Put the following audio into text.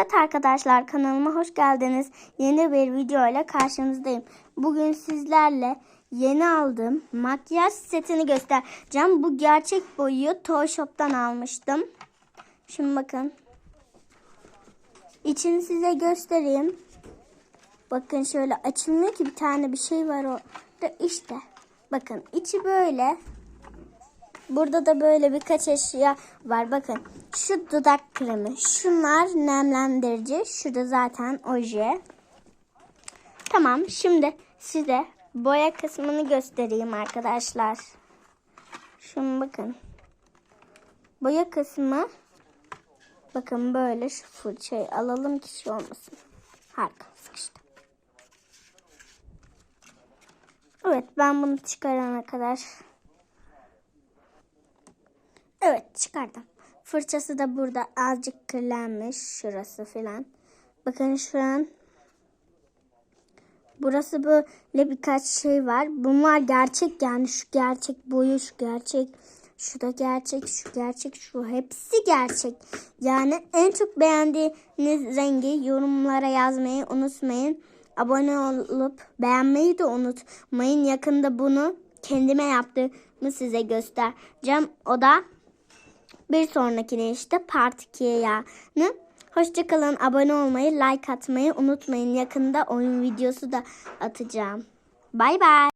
Evet arkadaşlar kanalıma hoş geldiniz. Yeni bir video ile karşınızdayım. Bugün sizlerle yeni aldığım makyaj setini göstereceğim. Bu gerçek boyu Toy Shop'tan almıştım. Şimdi bakın. İçini size göstereyim. Bakın şöyle açılmıyor ki bir tane bir şey var orada işte. Bakın içi böyle. Burada da böyle birkaç eşya var. Bakın şu dudak kremi. Şunlar nemlendirici. Şurada zaten oje. Tamam şimdi size boya kısmını göstereyim arkadaşlar. Şunu bakın. Boya kısmı bakın böyle şu fırçayı alalım ki şey olmasın. Harika sıkıştı. Evet ben bunu çıkarana kadar Evet çıkardım. Fırçası da burada azıcık kirlenmiş şurası filan. Bakın şu an burası böyle birkaç şey var. Bunlar gerçek yani şu gerçek boyu şu gerçek. Şu da gerçek, şu gerçek, şu hepsi gerçek. Yani en çok beğendiğiniz rengi yorumlara yazmayı unutmayın. Abone olup beğenmeyi de unutmayın. Yakında bunu kendime yaptığımı size göstereceğim. O da bir sonrakine işte part 2'ye yani. Hoşçakalın. Abone olmayı, like atmayı unutmayın. Yakında oyun videosu da atacağım. Bay bay.